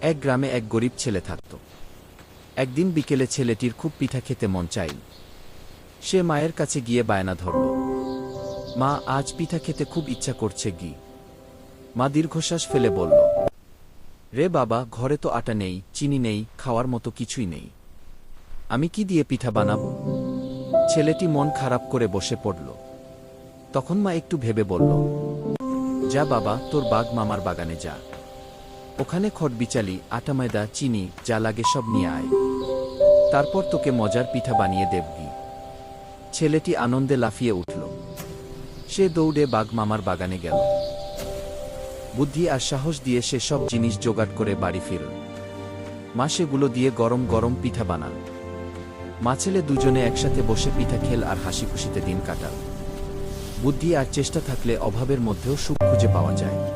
এক গ্রামে এক গরিব ছেলে থাকত। একদিন বিকেলে ছেলেটির খুব পিঠা খেতে মন চাইল। সে মায়ের কাছে গিয়ে বায়না ধরল, মা, আজ পিঠা খেতে খুব ইচ্ছা করছে গি। মা দীর্ঘশ্বাস ফেলে বলল, রে বাবা, ঘরে তো আটা নেই, চিনি নেই, খাওয়ার মতো কিছুই নেই। আমি কি দিয়ে পিঠা বানাবো? ছেলেটি মন খারাপ করে বসে পড়ল। তখন মা একটু ভেবে বলল, যা বাবা, তোর বাঘ মামার বাগানে যা। ওখানে খড় বিচালি, আটা ময়দা, চিনি, যা লাগে সব নিয়ে আয়। তারপর তোকে মজার পিঠা বানিয়ে দেবগি। ছেলেটি আনন্দে লাফিয়ে উঠল। সে দৌড়ে বাঘ মামার বাগানে গেল। বুদ্ধি আর সাহস দিয়ে সে সব জিনিস জোগাড় করে বাড়ি ফিরল। মা সেগুলো দিয়ে গরম গরম পিঠা বানাল। মা ছেলে দুজনে একসাথে বসে পিঠা খেল আর হাসি খুশিতে দিন কাটাল। বুদ্ধি আর চেষ্টা থাকলে অভাবের মধ্যেও সুখ খুঁজে পাওয়া যায়।